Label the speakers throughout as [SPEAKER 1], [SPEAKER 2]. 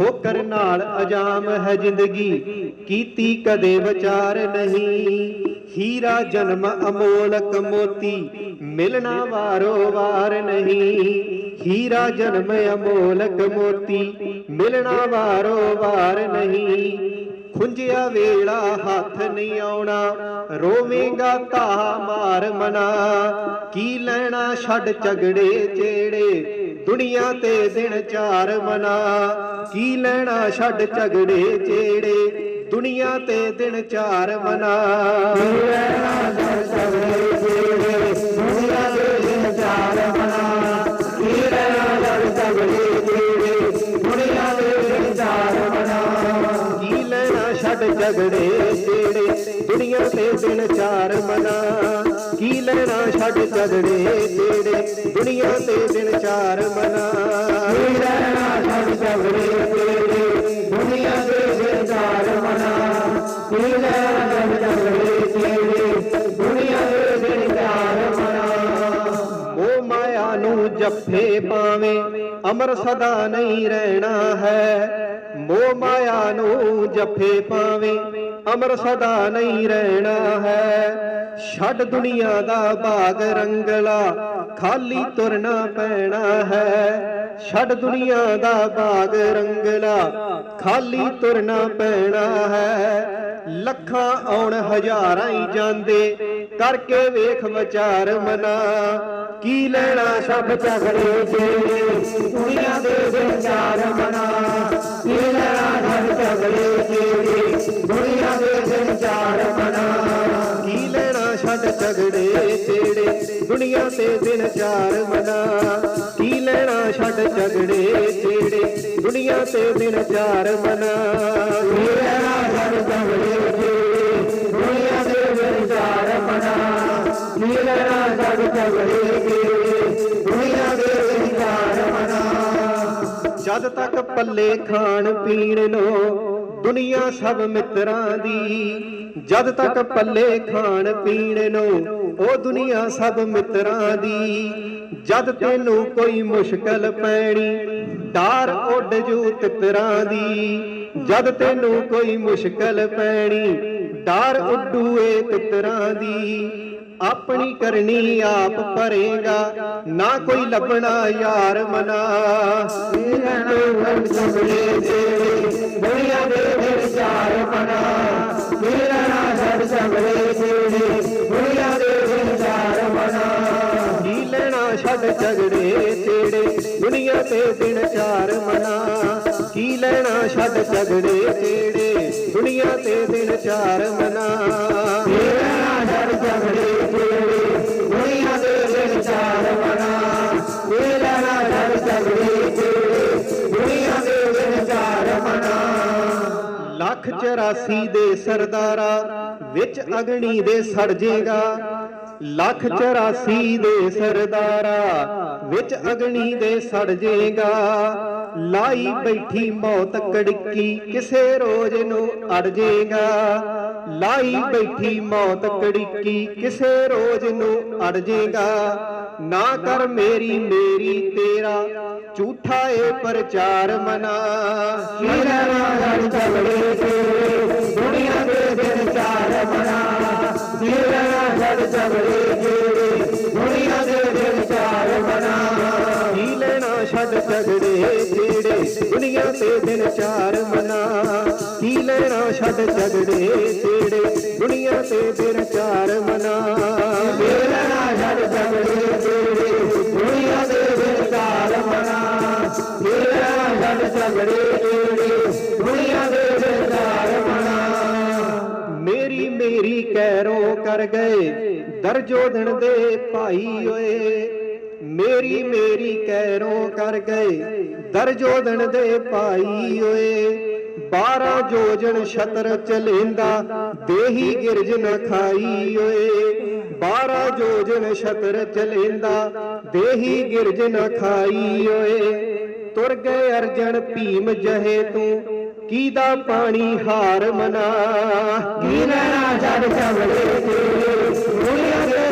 [SPEAKER 1] ਠੋਕਰ ਨਾਲ ਅਜਾਮ ਹੈ ਜ਼ਿੰਦਗੀ, ਕੀਤੀ ਕਦੇ ਵਿਚਾਰ ਨਹੀਂ। ਹੀਰਾ ਜਨਮ ਅਮੋਲਕ ਮੋਤੀ, ਮਿਲਣਾ ਵਾਰੋ ਵਾਰ ਨਹੀਂ। ਹੀਰਾ ਜਨਮ ਅਮੋਲਕ ਮੋਤੀ, ਮਿਲਣਾ ਵਾਰੋ ਵਾਰ ਨਹੀਂ। ਖੁੰਝਿਆ ਵੇਲਾ ਹੱਥ ਨਹੀਂ ਆਉਣਾ, ਰੋਵੇਂਗਾ ਤਾ ਮਾਰ ਮਨਾ। ਕੀ ਲੈਣਾ ਛੱਡ ਝਗੜੇ, ਚੇੜੇ ਦੁਨੀਆ ਤੇ ਦਿਨ ਚਾਰ ਮਨਾ। ਕੀ ਲੈਣਾ ਛੱਡ ਝਗੜੇ ਚੇੜੇ। ਦੁਨੀਆ ਤੇ ਦਿਨ ਚਾਰ ਮਨਾ। ਕੀ ਲੈਣਾ ਛੱਡ ਝਗੜੇ ਚੇੜੇ। ਦੁਨੀਆ ਤੇ ਦਿਨ ਚਾਰ ਮਨਾ। ਕੀ ਲੈਣਾ ਛੱਡ ਝਗੜੇ ਚੇੜੇ। ਦੁਨੀਆ ਤੇ ਦਿਨ ਚਾਰ ਮਨਾ। ਕੀ ਲੈਣਾ ਛੱਡ ਝਗੜੇ ਜਿਹੜੇ ਦੁਨੀਆ ਤੇ ਦਿਨ ਚਾਰ ਮਨਾ। ਕੀ ਲੈਣਾ ਛੱਡ ਝਗੜੇ ਜਿਹੜੇ ਦੁਨੀਆ ਤੇ ਦਿਨ ਚਾਰ ਮਨਾ। ਕੀ ਲੈਣਾ ਛੱਡ ਝਗੜੇ ਜਿਹੜੇ ਦੁਨੀਆ ਤੇ ਦਿਨ ਚਾਰ ਮਨਾ। ਕੀ ਲੈਣਾ ਛੱਡ ਝਗੜੇ ਜਿਹੜੇ ਦੁਨੀਆ ਤੇ ਦਿਨ ਚਾਰ ਮਨਾ। ਉਹ ਮਾਇਆ ਨੂੰ ਜੱਫੇ ਪਾਵੇਂ ਅਮਰ ਸਦਾ ਨਹੀਂ ਰਹਿਣਾ ਹੈ। ਮੋਹ ਮਾਇਆ ਨੂੰ ਜੱਫੇ ਪਾਵੇਂ ਅਮਰ ਸਦਾ ਨਹੀਂ ਰਹਿਣਾ ਹੈ। ਛੱਡ ਦੁਨੀਆ ਦਾ ਬਾਗ ਰੰਗਲਾ, ਖਾਲੀ ਤੁਰਨਾ ਪੈਣਾ ਹੈ। ਛੱਡ ਦੁਨੀਆ ਦਾ ਬਾਗ ਰੰਗਲਾ, ਖਾਲੀ ਤੁਰਨਾ ਪੈਣਾ ਹੈ। ਲੱਖਾਂ ਆਉਣ ਹਜ਼ਾਰਾਂ ਹੀ ਜਾਂਦੇ ਕਰਕੇ ਵੇਖ ਵਿਚਾਰ ਮਨਾ। ਕੀ ਲੈਣਾ ਸਭ ਝਗੜੇ ਜਿਹੜੇ ਦੁਨੀਆ ਦੇ ਵਿਚਾਰ ਮਨਾ। ਕੀ ਲੈਣਾ ਸਭ ਝਗੜੇ ਜਿਹੜੇ ਦੁਨੀਆ ਦੇ ਵਿਚਾਰ ਮਨਾ। ਕੀ ਲੈਣਾ ਛੱਡ ਝਗੜੇ ਜਿਹੜੇ ਦੁਨੀਆ ਤੇ ਦਿਨ ਚਾਰ ਮਨਾ। ਕੀ ਲੈਣਾ ਛੱਡ ਝਗੜੇ ਜਿਹੜੇ ਦੁਨੀਆ ਤੇ ਦਿਨ ਚਾਰ ਮਨਾ। ਕੀ ਲੈਣਾ ਛੱਡ ਝਗੜੇ ਕੀ ਲੈਣਾ ਛੱਡ ਝਗੜੇ ਦੁਨੀਆ ਦੇ ਦਿਨ ਮਨਾ ਜਦ ਤੱਕ ਪੱਲੇ ਖਾਣ ਪੀਣ ਨੂੰ ਦੁਨੀਆ ਸਭ ਮਿੱਤਰਾਂ ਦੀ, ਜਦ ਤੱਕ ਪੱਲੇ ਖਾਣ ਪੀਣ ਨੂੰ ਉਹ ਦੁਨੀਆ ਸਭ ਮਿੱਤਰਾਂ ਦੀ, ਜਦ ਤੈਨੂੰ ਕੋਈ ਮੁਸ਼ਕਲ ਪੈਣੀ, ਡਾਰ ਉੱਡ ਜੂ ਤਿੱਤਰਾਂ ਦੀ, ਜਦ ਤੈਨੂੰ ਕੋਈ ਮੁਸ਼ਕਲ ਪੈਣੀ ਡਾਰ ਉੱਡੂ ਏ ਤਿੱਤਰਾਂ ਦੀ ਆਪਣੀ ਕਰਨੀ ਆਪ ਭਰੇਗਾ। ਨਾ ਕੋਈ ਲੱਭਣਾ ਯਾਰ ਮਨਾ। ਇਹਨਾਂ ਵਰ ਸਭਲੇ ਦੇ ਦੁਨੀਆ ਦੇ ਵਿਚਾਰ ਮਨਾ। ਮੇਰਾ ਨਾ ਛੱਡ ਸਭਲੇ ਦੇ ਦੁਨੀਆ ਦੇ ਵਿਚਾਰ ਮਨਾ। ਕੀ ਲੈਣਾ ਛੱਡ ਝਗੜੇ ਤੇੜੇ? ਦੁਨੀਆ ਤੇ ਦਿਨ ਚਾਰ ਮਨਾ। ਕੀ ਲੈਣਾ ਛੱਡ ਝਗੜੇ ਤੇੜੇ? ਦੁਨੀਆ ਤੇ ਦਿਨ ਚਾਰ ਮਨਾ। ਕੀ ਲੈਣਾ ਛੱਡ ਝਗੜੇ ਦੁਨੀਆ ਦੇ ਦਿਨ ਚਾਰ ਮਨਾ। ਕੀ ਲੈਣਾ ਛੱਡ ਝਗੜੇ ਦੁਨੀਆ ਦੇ ਦਿਨ ਚਾਰ ਮਨਾ। ਲੱਖ 84 ਦੇ ਸਰਦਾਰਾ, ਵਿੱਚ ਅਗਣੀ ਦੇ ਸੜ ਜੇਗਾ ਲੱਖ 84 ਦੇ ਸਰਦਾਰਾ, ਵਿੱਚ ਅਗਣੀ ਦੇ ਸੜ ਜੇਗਾ ਲਾਈ ਬੈਠੀ ਮੌਤ ਕੜਕੀ, ਕਿਸੇ ਰੋਜ਼ ਨੂੰ ਅੜ ਜੇਗਾ ਲਾਈ ਬੈਠੀ ਮੌਤ ਕੜਕੀ, ਕਿਸੇ ਰੋਜ਼ ਨੂੰ ਅੜ ਜੇਗਾ ਨਾ ਕਰ ਮੇਰੀ ਮੇਰੀ ਤੇਰਾ, ਝੂਠਾ ਏ ਪ੍ਰਚਾਰ ਮਨਾ। ਸ਼ੀਰਾ ਨਾਲ ਝਗੜੇ ਤੇਰੇ ਦੁਨੀਆ ਦੇ ਦਿਨ ਮਨਾ। ਸ਼ੀਰਾ ਨਾਲ ਝਗੜੇ ਲੈਣਾ ਝਗੜੇ ਜਿਹੜੇ ਦੁਨੀਆ ਤੇ ਦਿਨ ਚਾਰ ਮਨਾ। ਕੀ ਲੈਣਾ ਛੱਡ ਝਗੜੇ ਜਿਹੜੇ ਦੁਨੀਆ ਤੇ ਦਿਨ ਚਾਰ ਮਨਾ। ਕੀ ਲੈਣਾ ਛੱਡ ਝਗੜੇ ਜਿਹੜੇ ਦੁਨੀਆ ਦੇ ਦਿਨ ਚਾਰ ਮਨਾ। ਕੀ ਲੈਣਾ ਛੱਡ ਝਗੜੇ ਜਿਹੜੇ ਦੁਨੀਆ ਦੇ ਦਿਨ ਚਾਰ ਮਨਾ। ਮੇਰੀ ਮੇਰੀ ਕੈਰੋ ਕਰ ਗਏ, ਦਰਜੋ ਦਿਨ ਦੇ ਭਾਈ ਓਏ। ਮੇਰੀ ਮੇਰੀ ਕੈਰੋ ਕਰ ਗਏ। ਦਰਜੋ ਦੇ ਭਾਈ ਓਏ 12 ਜੋਜਨ ਛਤਰ ਚਲੇਂਦਾ, ਦੇਹੀ ਗਿਰਜ ਨ ਖਾਈ ਓਏ। 12 ਜੋਜਨ ਛਤਰ ਚਲੇਂਦਾ, ਦੇਹੀ ਗਿਰਜ ਨ ਖਾਈ ਓਏ। ਤੁਰ ਗਏ ਅਰਜਨ ਭੀਮ ਜਹੇ ਤੂੰ, ਕੀਦਾ ਪਾਣੀ ਹਾਰ ਮਨਾ। ਕੀ ਲੈਣਾ ਜਦ ਝਗੜੇ ਤੇਰੇ ਦੇ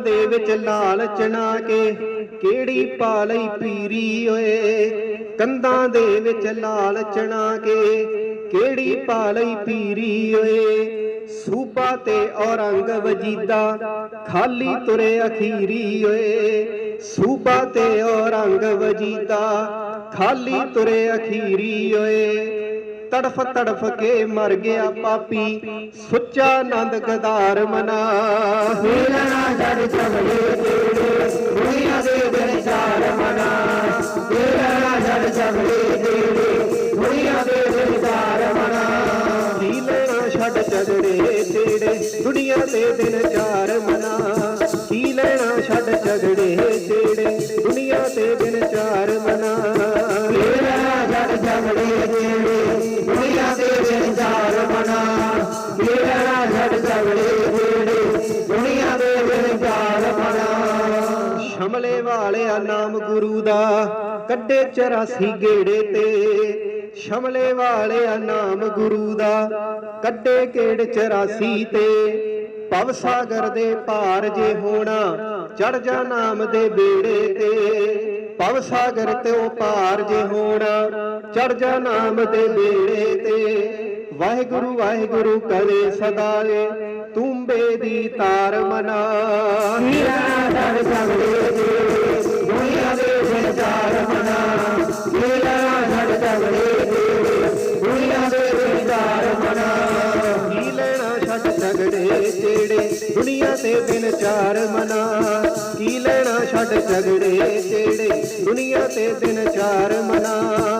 [SPEAKER 1] ਦੇ ਵਿੱਚ ਲਾਲਚ ਚਣਾ ਕੇ ਕਿਹੜੀ ਪਾ ਪੀਰੀ ਓਏ? ਕੰਧਾਂ ਦੇ ਵਿੱਚ ਲਾਲ ਚਣਾ ਕੇ ਕਿਹੜੀ ਪਾ ਪੀਰੀ ਓਏ? ਸੂਬਾ ਤੇ ਔਰੰਗ ਵਜੀਦਾ ਖਾਲੀ ਤੁਰੇ ਅਖੀਰੀ ਓਏ। ਸੂਬਾ ਤੇ ਔਰੰਗ ਵਜੀਦਾ ਖਾਲੀ ਤੁਰੇ ਅਖੀਰੀ ਓਏ। ਤੜਫ ਤੜਫ ਕੇ ਮਰ ਗਿਆ ਪਾਪੀ ਸੁੱਚਾ ਆਨੰਦ ਗਦਾਰ ਮਨਾ। ਤੇਰੇ ਦੁਨੀਆ ਦੇ ਦਿਨ ਚਾਰ ਮਨਾ ਤੇਰੇ ਦੁਨੀਆ ਦੇ ਚਾਰ ਮਨਾ। ਕੀ ਲੈਣਾ ਛੱਡ ਤੇਰੇ ਦੁਨੀਆ ਦੇ ਦਿਨ ਚਾਰ ਮਨਾ। ਸ਼ਮਲੇ ਨਾਮ ਗੁਰੂ ਦਾ, ਕੱਢੇ 84 ਗੇੜੇ ਤੇ। ਸ਼ਮਲੇ ਵਾਲਿਆ ਨਾਮ ਗੁਰੂ ਦਾ, ਕੱਢੇ ਗੇੜ 84 ਤੇ। ਭਵ ਸਾਗਰ ਦੇ ਪਾਰ ਜੇ ਹੋਣਾ, ਚੜ ਜਾ ਨਾਮ ਦੇ ਬੇੜੇ ਤੇ। ਭਵ ਸਾਗਰ ਤੇ ਉਹ ਪਾਰ ਜੇ ਹੋਣਾ, ਚੜ ਜਾ ਨਾਮ ਦੇ ਬੇੜੇ ਤੇ। ਵਾਹਿਗੁਰੂ ਵਾਹਿਗੁਰੂ ਕਰੇ ਸਦਾ ਏ ਤੁੰਬੇ ਦੀ ਤਾਰ ਮਨਾ। ਦੁਨੀਆ ਦੇ ਸੰਚਾਰ ਮਨਾ। ਦੁਨੀਆ ਦੇ ਸੰਚਾਰ ਮਨਾ। ਕੀ ਲੈਣਾ ਛੱਡ ਝਗੜੇ ਤੇੜੇ ਦੁਨੀਆ ਤੇ ਦਿਨ ਚਾਰ ਮਨਾ। ਕੀ ਲੈਣਾ ਛੱਡ ਝਗੜੇ ਤੇੜੇ ਦੁਨੀਆ ਤੇ ਦਿਨ ਚਾਰ ਮਨਾ।